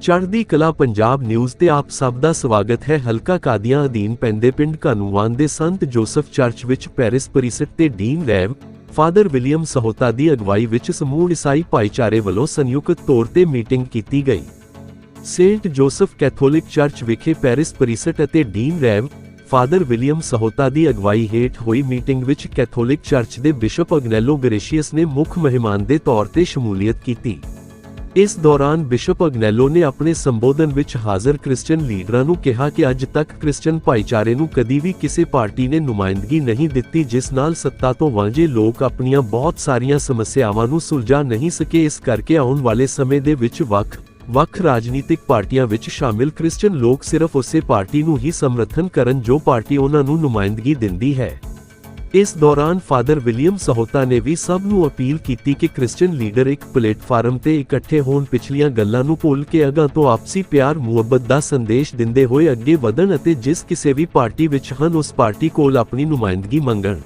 ਚੜ੍ਹਦੀ ਕਲਾ ਪੰਜਾਬ ਨਿਊਜ਼ ਤੇ ਆਪ ਸਭ ਦਾ ਸਵਾਗਤ ਹੈ। ਹਲਕਾ ਕਾਦੀਆਂ ਅਧੀਨ ਪੈਂਦੇ ਪਿੰਡ ਕਾਨੂੰਵਾਨ ਦੇ ਸੰਤ ਜੋਸਫ ਚਰਚ ਵਿੱਚ ਪੈਰਿਸ ਪ੍ਰੀਸਟ ਤੇ dean Rev, father William Sahota ਦੀ ਅਗਵਾਈ ਵਿੱਚ ਸਮੂਹ ਈਸਾਈ ਭਾਈਚਾਰੇ ਵੱਲੋਂ ਸੰਯੁਕਤ ਤੌਰ ਤੇ ਮੀਟਿੰਗ ਕੀਤੀ ਗਈ। ਸੇਂਟ ਜੋਸਫ ਕੈਥੋਲਿਕ ਚਰਚ ਵਿਖੇ ਪੈਰਿਸ ਪ੍ਰੀਸਟ ਅਤੇ dean Rev, father William Sahota ਦੀ ਅਗਵਾਈ ਹੇਠ ਹੋਈ ਮੀਟਿੰਗ ਵਿੱਚ ਕੈਥੋਲਿਕ ਚਰਚ ਦੇ ਬਿਸ਼ਪ ਅਗਨੈਲੋ ਗ੍ਰੇਸ਼ੀਅਸ ਨੇ ਮੁੱਖ ਮਹਿਮਾਨ ਦੇ ਤੌਰ ਤੇ ਸ਼ਮੂਲੀਅਤ ਕੀਤੀ। ਇਸ ਦੌਰਾਨ ਬਿਸ਼ਪ ਅਗਨੈਲੋ ਨੇ ਆਪਣੇ ਸੰਬੋਧਨ ਵਿੱਚ ਹਾਜ਼ਰ ਕ੍ਰਿਸਚੀਅਨ ਲੀਡਰਾਂ ਨੂੰ ਕਿਹਾ ਕਿ ਅੱਜ ਤੱਕ ਕ੍ਰਿਸਚੀਅਨ ਭਾਈਚਾਰੇ ਨੂੰ ਕਦੀ ਵੀ ਕਿਸੇ ਪਾਰਟੀ ਨੇ ਨੁਮਾਇੰਦਗੀ ਨਹੀਂ ਦਿੱਤੀ ਜਿਸ ਨਾਲ ਸੱਤਾ ਤੋਂ ਵਾਂਝੇ ਲੋਕ ਆਪਣੀਆਂ ਬਹੁਤ ਸਾਰੀਆਂ ਸਮੱਸਿਆਵਾਂ ਨੂੰ ਸੁਲਝਾ ਨਹੀਂ ਸਕੇ। ਇਸ ਕਰਕੇ ਆਉਣ ਵਾਲੇ ਸਮੇਂ ਦੇ ਵਿੱਚ ਵੱਖ ਵੱਖ ਰਾਜਨੀਤਿਕ ਪਾਰਟੀਆਂ ਵਿੱਚ ਸ਼ਾਮਿਲ ਕ੍ਰਿਸਚੀਅਨ ਲੋਕ ਸਿਰਫ ਉਸੇ ਪਾਰਟੀ ਨੂੰ ਹੀ ਸਮਰਥਨ ਕਰਨ ਜੋ ਪਾਰਟੀ ਉਹਨਾਂ ਨੂੰ ਨੁਮਾਇੰਦਗੀ ਦਿੰਦੀ ਹੈ। ਇਸ ਦੌਰਾਨ ਫਾਦਰ ਵਿਲੀਅਮ ਸਹੋਤਾ ਨੇ ਵੀ ਸਭ ਨੂੰ ਅਪੀਲ ਕੀਤੀ ਕਿ ਕ੍ਰਿਸਚੀਅਨ ਲੀਡਰ ਇੱਕ ਪਲੇਟਫਾਰਮ ਤੇ ਇਕੱਠੇ ਹੋਣ ਪਿਛਲੀਆਂ ਗੱਲਾਂ ਨੂੰ ਭੁੱਲ ਕੇ ਅਗਾਂ ਤੋਂ ਆਪਸੀ ਪਿਆਰ, ਮੁਹੱਬਤ ਦਾ ਸੰਦੇਸ਼ ਦਿੰਦੇ ਹੋਏ ਅੱਗੇ ਵਧਣ ਅਤੇ ਜਿਸ ਕਿਸੇ ਵੀ ਪਾਰਟੀ ਵਿੱਚ ਹਨ, ਉਸ ਪਾਰਟੀ ਕੋਲ ਆਪਣੀ ਨੁਮਾਇੰਦਗੀ ਮੰਗਣ।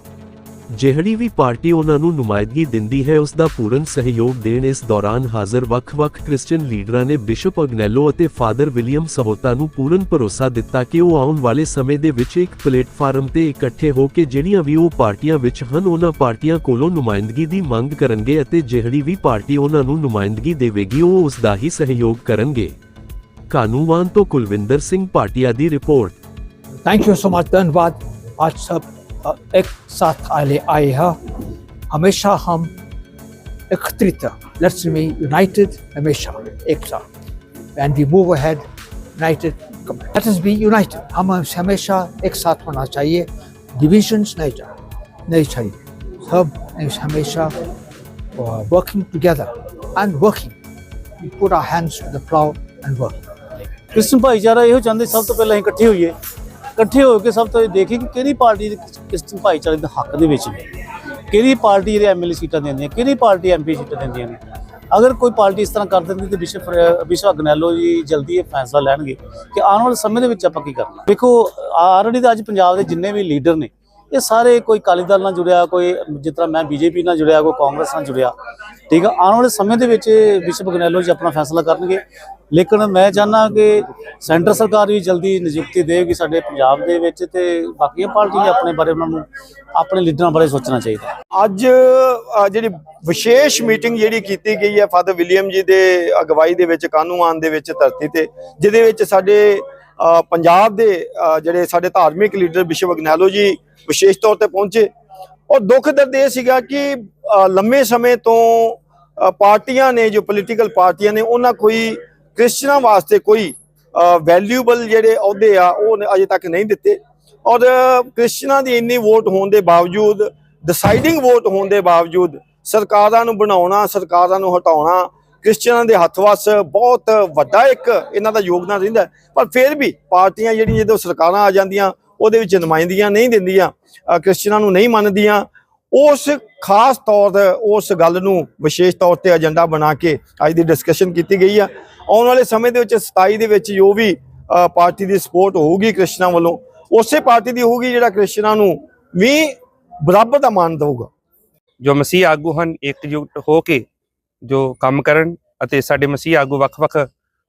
ਜਿਹੜੀ ਵੀ ਪਾਰਟੀ ਉਹਨਾਂ ਨੂੰ ਨੁਮਾਇੰਦਗੀ ਦਿੰਦੀ ਹੈ, ਉਸ ਦਾ ਪੂਰਨ ਸਹਿਯੋਗ ਦੇਣ ਇਸ ਦੌਰਾਨ ਹਾਜ਼ਰ ਵੱਖ-ਵੱਖ ਕ੍ਰਿਸਚੀਅਨ ਲੀਡਰਾਂ ਨੇ ਬਿਸ਼ਪ ਅਗਨੈਲੋ ਅਤੇ ਫਾਦਰ ਵਿਲੀਅਮ ਸਹੋਤਾ ਨੂੰ ਪੂਰਨ ਭਰੋਸਾ ਦਿੱਤਾ ਕਿ ਉਹ ਆਉਣ ਵਾਲੇ ਸਮੇਂ ਦੇ ਵਿੱਚ ਇੱਕ ਪਲੇਟਫਾਰਮ ਤੇ ਇਕੱਠੇ ਹੋ ਕੇ ਜਿਹੜੀਆਂ ਵੀ ਉਹ ਪਾਰਟੀਆਂ ਵਿੱਚ ਹਨ, ਉਹਨਾਂ ਪਾਰਟੀਆਂ ਕੋਲੋਂ ਨੁਮਾਇੰਦਗੀ ਦੀ ਮੰਗ ਕਰਨਗੇ ਅਤੇ ਜਿਹੜੀ ਵੀ ਪਾਰਟੀ ਉਹਨਾਂ ਨੂੰ ਨੁਮਾਇੰਦਗੀ ਦੇਵੇਗੀ, ਉਹ ਉਸ ਦਾ ਹੀ ਸਹਿਯੋਗ ਕਰਨਗੇ। ਕਾਨੂੰਵਾਨ ਤੋਂ ਕੁਲਵਿੰਦਰ ਸਿੰਘ, ਪਾਟਿਆ ਦੀ report. Thank you so much ਧੰਨਵਾਦ। ਅੱਜ ਸਭ एक साथ आए आए हैं। हमेशा हम एकत्रित लेट्स मी यूनाइटेड हमेशा एक साथ। And we move ahead united let us be united हम हमेशा एक साथ होना चाहिए। डिविजन्स नहीं चाहिए नहीं चाहिए। सब हमेशा वर्किंग टुगेदर एंड वर्किंग पूरा hands to the plough and work Christian भाईचारा यो चाहते सब तो पहले इकट्ठे हुई है। ਇਕੱਠੇ ਹੋ ਕੇ ਸਭ ਤੋਂ ਇਹ ਦੇਖੀਏ ਕਿ ਕਿਹੜੀ ਪਾਰਟੀ ਦੇ ਕ੍ਰਿਸਚਨ ਭਾਈਚਾਰੇ ਦੇ ਹੱਕ ਦੇ ਵਿੱਚ ਨੇ? ਕਿਹੜੀ ਪਾਰਟੀ ਜਿਹੜੇ ਐਮਐਲਏ ਸੀਟਾਂ ਦਿੰਦੀ ਹੈ ਕਿਹੜੀ ਪਾਰਟੀ ਐਮਪੀ ਸੀਟਾਂ ਦਿੰਦੀਆਂ ਨੇ? ਅਗਰ ਕੋਈ ਪਾਰਟੀ ਇਸ ਤਰ੍ਹਾਂ ਕਰ ਦਿੰਦੀ ਤੇ ਵਿਸ਼ਵ ਵਿਸ਼ਵ ਅਗਨੈਲੋ ਜੀ ਜਲਦੀ ਇਹ ਫੈਸਲਾ ਲੈਣਗੇ ਕਿ ਆਉਣ ਵਾਲੇ ਸਮੇਂ ਦੇ ਵਿੱਚ ਆਪਾਂ ਕੀ ਕਰਨਾ? ਦੇਖੋ ਆਲਰੇਡੀ ਤਾਂ ਅੱਜ ਪੰਜਾਬ ਦੇ ਜਿੰਨੇ ਵੀ ਲੀਡਰ ਨੇ ਇਹ ਸਾਰੇ ਕੋਈ ਅਕਾਲੀ ਦਲ ਨਾਲ ਜੁੜਿਆ, ਕੋਈ ਜਿਸ ਤਰ੍ਹਾਂ ਮੈਂ ਬੀਜੇਪੀ ਨਾਲ ਜੁੜਿਆ, ਕੋਈ ਕਾਂਗਰਸ ਨਾਲ ਜੁੜਿਆ, ਠੀਕ ਆ? ਆਉਣ ਵਾਲੇ ਸਮੇਂ ਦੇ ਵਿੱਚ ਵਿਸ਼ਵ ਗਨੈਲੋ ਜੀ ਆਪਣਾ ਫੈਸਲਾ ਕਰਨਗੇ। ਲੇਕਿਨ ਮੈਂ ਚਾਹੁੰਦਾ ਕਿ ਸੈਂਟਰ ਸਰਕਾਰ ਵੀ ਜਲਦੀ ਨਿਯੁਕਤੀ ਦੇਵੇਗੀ ਸਾਡੇ ਪੰਜਾਬ ਦੇ ਵਿੱਚ ਤੇ ਬਾਕੀਆਂ ਪਾਰਟੀਆਂ ਆਪਣੇ ਬਾਰੇ ਉਹਨਾਂ ਨੂੰ, ਆਪਣੇ ਲੀਡਰਾਂ ਬਾਰੇ ਸੋਚਣਾ ਚਾਹੀਦਾ। ਅੱਜ ਜਿਹੜੀ ਵਿਸ਼ੇਸ਼ ਮੀਟਿੰਗ ਜਿਹੜੀ ਕੀਤੀ ਗਈ ਹੈ, ਫਾਦਰ ਵਿਲੀਅਮ ਜੀ ਦੇ ਅਗਵਾਈ ਦੇ ਵਿੱਚ ਕਾਨੂੰਨ ਦੇ ਵਿੱਚ ਧਰਤੀ ਤੇ, ਜਿਹਦੇ ਵਿੱਚ ਸਾਡੇ ਪੰਜਾਬ ਦੇ ਜਿਹੜੇ ਸਾਡੇ ਧਾਰਮਿਕ ਲੀਡਰ ਵਿਸ਼ਵ ਅਗਨੈਲੋ ਜੀ ਵਿਸ਼ੇਸ਼ ਤੌਰ ਤੇ ਪਹੁੰਚੇ। ਔਰ ਦੁੱਖ ਦਰਦ ਇਹ ਸੀਗਾ ਕਿ ਲੰਮੇ ਸਮੇਂ ਤੋਂ ਪਾਰਟੀਆਂ ਨੇ, ਜੋ ਪੋਲੀਟੀਕਲ ਪਾਰਟੀਆਂ ਨੇ, ਉਹਨਾਂ ਕੋਈ ਕ੍ਰਿਸਚਨਾਂ ਵਾਸਤੇ ਕੋਈ ਵੈਲਿਊਬਲ ਜਿਹੜੇ ਅਹੁਦੇ ਆ, ਉਹ ਅਜੇ ਤੱਕ ਨਹੀਂ ਦਿੱਤੇ। ਔਰ ਕ੍ਰਿਸਚਨਾਂ ਦੀ ਇੰਨੀ ਵੋਟ ਹੋਣ ਦੇ ਬਾਵਜੂਦ ਡਿਸਾਈਡਿੰਗ ਵੋਟ ਹੋਣ ਦੇ ਬਾਵਜੂਦ, ਸਰਕਾਰਾਂ ਨੂੰ ਬਣਾਉਣਾ, ਸਰਕਾਰਾਂ ਨੂੰ ਹਟਾਉਣਾ ਕ੍ਰਿਸਚੀਅਨਾਂ ਦੇ ਹੱਥ ਵੱਸ ਬਹੁਤ ਵੱਡਾ ਇੱਕ ਇਹਨਾਂ ਦਾ ਯੋਗਦਾਨ ਰਹਿੰਦਾ ਪਰ ਫਿਰ ਵੀ ਪਾਰਟੀਆਂ ਜਿਹੜੀਆਂ ਜਦੋਂ ਸਰਕਾਰਾਂ ਆ ਜਾਂਦੀਆਂ ਉਹਦੇ ਵਿੱਚ ਨੁਮਾਇੰਦੀਆਂ ਨਹੀਂ ਦਿੰਦੀਆਂ ਅ, ਕ੍ਰਿਸਚੀਅਨਾਂ ਨੂੰ ਨਹੀਂ ਮੰਨਦੀਆਂ ਉਸ ਖਾਸ ਤੌਰ ਤੇ ਉਸ ਗੱਲ ਨੂੰ ਵਿਸ਼ੇਸ਼ ਤੌਰ ਤੇ ਏਜੰਡਾ ਬਣਾ ਕੇ ਅੱਜ ਦੀ ਡਿਸਕਸ਼ਨ ਕੀਤੀ ਗਈ ਆ। ਆਉਣ ਵਾਲੇ ਸਮੇਂ ਦੇ ਵਿੱਚ 27 ਦੇ ਵਿੱਚ ਜੋ ਵੀ ਪਾਰਟੀ ਦੀ ਸਪੋਰਟ ਹੋਊਗੀ ਕ੍ਰਿਸਚਨਾਂ ਵੱਲੋਂ ਉਸੇ ਪਾਰਟੀ ਦੀ ਹੋਊਗੀ ਜਿਹੜਾ ਕ੍ਰਿਸਚਨਾਂ ਨੂੰ ਵੀ ਬਰਾਬਰ ਦਾ ਮਾਨ ਦੇਊਗਾ। ਜੋ ਮਸੀਹ ਆਗੂ ਹਨ ਇਕਜੁੱਟ ਹੋ ਕੇ ਜੋ ਕੰਮ ਕਰਨ ਅਤੇ ਸਾਡੇ ਮਸੀਹ ਆਗੂ ਵੱਖ-ਵੱਖ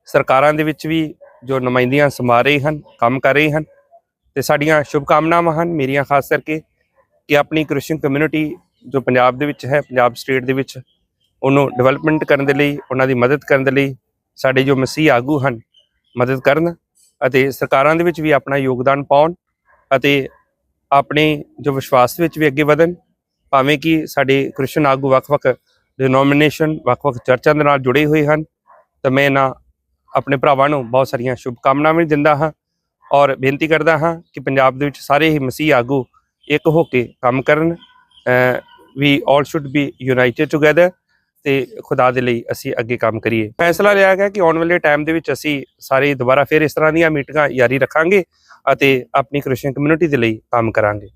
ਸਰਕਾਰਾਂ ਦੇ ਵਿੱਚ ਵੀ ਜੋ ਨੁਮਾਇੰਦੀਆਂ ਸਮਾ ਰਹੇ ਹਨ, ਕੰਮ ਕਰ ਰਹੇ ਹਨ ਤੇ ਸਾਡੀਆਂ ਸ਼ੁਭ ਕਾਮਨਾਵਾਂ ਹਨ। ਮੇਰੀਆਂ ਖਾਸ ਕਰਕੇ ਕਿ ਆਪਣੀ ਕ੍ਰਿਸਚੀਅਨ ਕਮਿਊਨਿਟੀ ਜੋ ਪੰਜਾਬ ਦੇ ਵਿੱਚ ਹੈ, ਪੰਜਾਬ ਸਟੇਟ ਦੇ ਵਿੱਚ, ਉਹਨੂੰ ਡਿਵੈਲਪਮੈਂਟ ਕਰਨ ਦੇ ਲਈ, ਉਹਨਾਂ ਦੀ ਮਦਦ ਕਰਨ ਦੇ ਲਈ ਸਾਡੇ ਜੋ ਮਸੀਹ ਆਗੂ ਹਨ, ਮਦਦ ਕਰਨ ਅਤੇ ਸਰਕਾਰਾਂ ਦੇ ਵਿੱਚ ਵੀ ਆਪਣਾ ਯੋਗਦਾਨ ਪਾਉਣ ਅਤੇ ਆਪਣੇ ਜੋ ਵਿਸ਼ਵਾਸ ਵਿੱਚ ਵੀ ਅੱਗੇ ਵਧਣ, ਭਾਵੇਂ ਕਿ ਸਾਡੇ ਕ੍ਰਿਸ਼ਨ ਆਗੂ ਵੱਖ-ਵੱਖ ਡਿਨੋਮੀਨੇਸ਼ਨ ਵੱਖ-ਵੱਖ ਚਰਚਾਂ ਦੇ ਨਾਲ ਜੁੜੇ ਹੋਏ ਹਨ। ਤਾਂ ਮੈਂ ਨਾ ਆਪਣੇ ਭਰਾਵਾਂ ਨੂੰ ਬਹੁਤ ਸਾਰੀਆਂ ਸ਼ੁਭ ਕਾਮਨਾਵਾਂ ਵੀ ਦਿੰਦਾ ਹਾਂ ਔਰ ਬੇਨਤੀ ਕਰਦਾ ਹਾਂ ਕਿ ਪੰਜਾਬ ਦੇ ਵਿੱਚ ਸਾਰੇ ਹੀ ਮਸੀਹ ਆਗੂ ਇੱਕ ਹੋ ਕੇ ਕੰਮ ਕਰਨ। We all should be united together ਤੇ ਖੁਦਾ ਦੇ ਲਈ ਅਸੀਂ ਅੱਗੇ ਕੰਮ ਕਰੀਏ। ਫੈਸਲਾ ਲਿਆ ਗਿਆ ਕਿ ਆਉਣ ਵਾਲੇ ਟਾਈਮ ਦੇ ਵਿੱਚ ਅਸੀਂ ਸਾਰੇ ਦੁਬਾਰਾ ਫਿਰ ਇਸ ਤਰ੍ਹਾਂ ਦੀਆਂ ਮੀਟਿੰਗਾਂ ਜਾਰੀ ਰੱਖਾਂਗੇ ਅਤੇ ਆਪਣੀ ਕ੍ਰਿਸਚੀਅਨ ਕਮਿਊਨਿਟੀ ਦੇ ਲਈ ਕੰਮ ਕਰਾਂਗੇ।